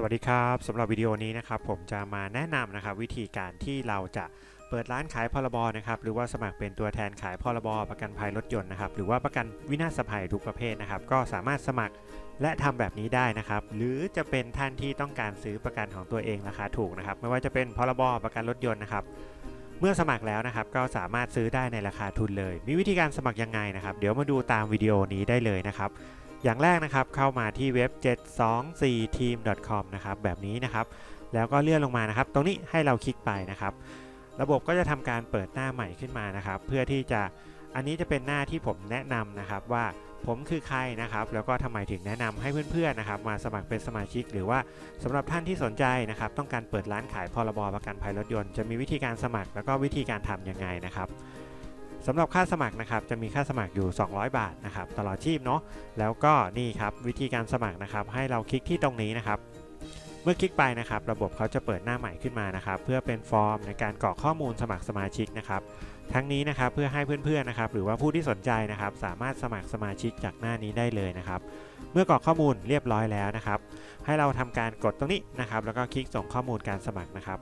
สวัสดีครับสำหรับวิดีโอนี้นะครับผมจะมาแนะนำนะครับวิธีการที่เราจะเปิดร้านขายพรบนะครับหรือว่าสมัครเป็นตัวแทนขายพรบประกันภัยรถยนต์นะครับหรือว่าประกันวินาศภัยทุกประเภทนะครับ ก็สามารถสมัครและทำแบบนี้ได้นะครับ หรือจะเป็นท่านที่ต้องการซื้อประกันของตัวเองราคาถูกนะครับ ไม่ว่าจะเป็นพรบประกันรถยนต์นะครับ เมื่อสมัครแล้วนะครับ ก็สามารถซื้อได้ในราคาทุนเลย มีวิธีการสมัครยังไงนะครับ เดี๋ยวมาดูตามวิดีโอนี้ได้เลยนะครับ อย่างแรกนะครับเข้ามาที่เว็บ 724team.com นะครับแบบนี้นะครับ แล้วก็เลื่อนลงมานะครับ ตรงนี้ให้เราคลิกไปนะครับ ระบบก็จะทำการเปิดหน้าใหม่ขึ้นมานะครับ เพื่อที่จะอันนี้จะเป็นหน้าที่ผมแนะนำนะครับว่าผมคือใครนะครับ แล้วก็ทำไมถึงแนะนำให้เพื่อนๆนะครับ มาสมัครเป็นสมาชิก หรือว่าสำหรับท่านที่สนใจนะครับ ต้องการเปิดร้านขายพรบประกันภัยรถยนต์จะมีวิธีการสมัคร แล้วก็วิธีการทำยังไงนะครับ สำหรับค่าสมัครนะครับจะมีค่าสมัครอยู่ 200 บาทนะครับตลอดชีพเนาะแล้วก็นี่ครับวิธีการสมัครนะครับ ให้เราคลิกที่ตรงนี้นะครับเมื่อคลิกไปนะครับ ระบบเขาจะเปิดหน้าใหม่ขึ้นมานะครับ เพื่อเป็นฟอร์มในการกรอกข้อมูลสมัครสมาชิกนะครับ ทั้งนี้นะครับเพื่อให้เพื่อนๆนะครับ หรือว่าผู้ที่สนใจนะครับ สามารถสมัครสมาชิกจากหน้านี้ได้เลยนะครับ เมื่อกรอกข้อมูลเรียบร้อยแล้วนะครับ ให้เราทำการกดตรงนี้นะครับ แล้วก็คลิกส่งข้อมูลการสมัครนะครับ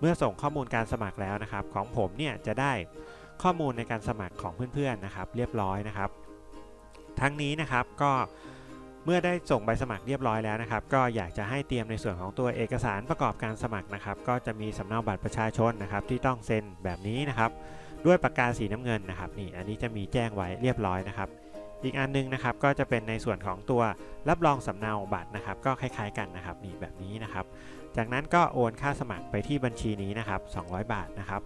เมื่อส่งข้อมูลการสมัครแล้วนะครับ ของผมเนี่ยจะได้ ข้อมูลในการสมัครของเพื่อนๆนะครับ เรียบร้อยนะครับ ทั้งนี้นะครับก็เมื่อได้ส่งใบสมัครเรียบร้อยแล้วนะครับ ก็อยากจะให้เตรียมในส่วนของตัวเอกสารประกอบการสมัครนะครับ ก็จะมีสำเนาบัตรประชาชนนะครับ ที่ต้องเซ็นแบบนี้นะครับ ด้วยปากกาสีน้ำเงินนะครับนี่อันนี้จะมีแจ้งไว้เรียบร้อยนะครับ อีกอันนึงนะครับก็จะเป็นในส่วนของตัวรับรองสำเนาบัตรนะครับ ก็คล้ายๆกันนะครับนี่แบบนี้นะครับ จากนั้นก็โอนค่าสมัครไปที่บัญชีนี้นะครับ 200 บาทนะครับ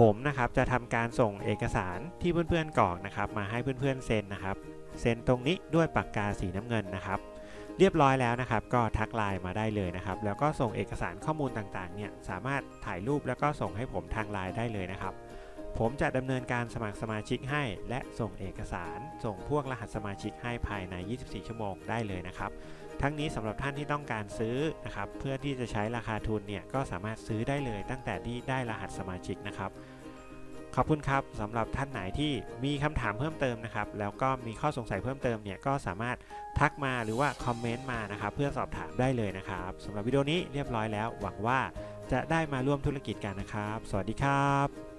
ผมนะครับจะทำการส่งเอกสารที่เพื่อนๆกรอกนะครับ มาให้เพื่อนๆเซ็นนะครับเซ็นตรงนี้ด้วยปากกาสีน้ำเงินนะครับ เรียบร้อยแล้วนะครับ ก็ทักไลน์มาได้เลยนะครับ แล้วก็ส่งเอกสารข้อมูลต่างๆเนี่ยสามารถถ่ายรูปแล้วก็ส่งให้ผมทางไลน์ได้เลยนะครับ ผมจะดำเนินการสมัครสมาชิกให้ และส่งเอกสาร ส่งพวกรหัสสมาชิกให้ภายใน 24 ชั่วโมงได้เลยนะครับ ทั้งนี้สำหรับท่านที่ต้องการซื้อนะครับเพื่อที่จะใช้ราคาทุนเนี่ยก็สามารถซื้อได้เลยตั้งแต่ที่ได้รหัสสมาชิกนะครับขอบคุณครับสำหรับท่านไหนที่มีคำถามเพิ่มเติมนะครับ แล้วก็มีข้อสงสัยเพิ่มเติมเนี่ยก็สามารถทักมาหรือว่าคอมเมนต์มานะครับ เพื่อสอบถามได้เลยนะครับสำหรับวิดีโอนี้เรียบร้อยแล้ว หวังว่าจะได้มาร่วมธุรกิจกันนะครับ สวัสดีครับ